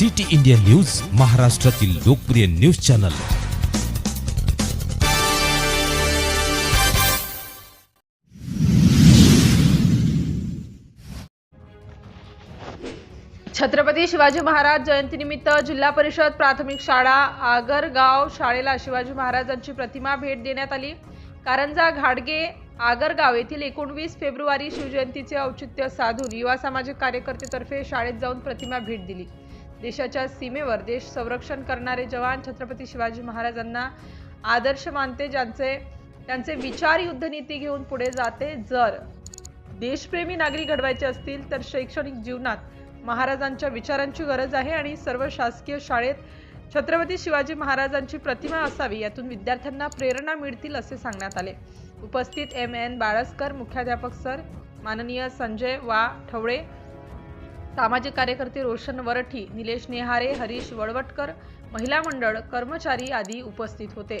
City India news महाराष्ट्रातील लोकप्रिय news channel. Chhatrapati Shivaji Maharaj जयंतीनिमित्त जिल्हा परिषद प्राथमिक शाळा आगरगाव शाळेला शिवाजी महाराजांची प्रतिमा भेट देण्यात आली. कारंजा घाडगे आगरगाव येथील एकोणवीस फेब्रुवारी शिवजयंतीचे औचित्य साधून युवा सामाजिक कार्यकर्तेतर्फे शाळेत जाऊन प्रतिमा भेट दिली. देशाच्या सीमेवर देश संरक्षण करणारे जवान छत्रपती शिवाजी महाराजांना आदर्श मानते ज्यांचे त्यांचे विचार युद्धनीती घेऊन पुढे जाते. जर देशप्रेमी नागरिक घडवायचे असतील तर शैक्षणिक जीवनात महाराजांच्या विचारांची गरज आहे आणि सर्व शासकीय शाळेत छत्रपती शिवाजी महाराजांची प्रतिमा असावी यातून विद्यार्थ्यांना प्रेरणा मिळतील असे सांगण्यात आले. उपस्थित एम एन बाळसकर मुख्याध्यापक सर माननीय संजय वा ठवळे सामाजिक कार्यकर्ते रोशन वरठी निलेश नेहारे हरीश वळवटकर महिला मंडळ कर्मचारी आदी उपस्थित होते.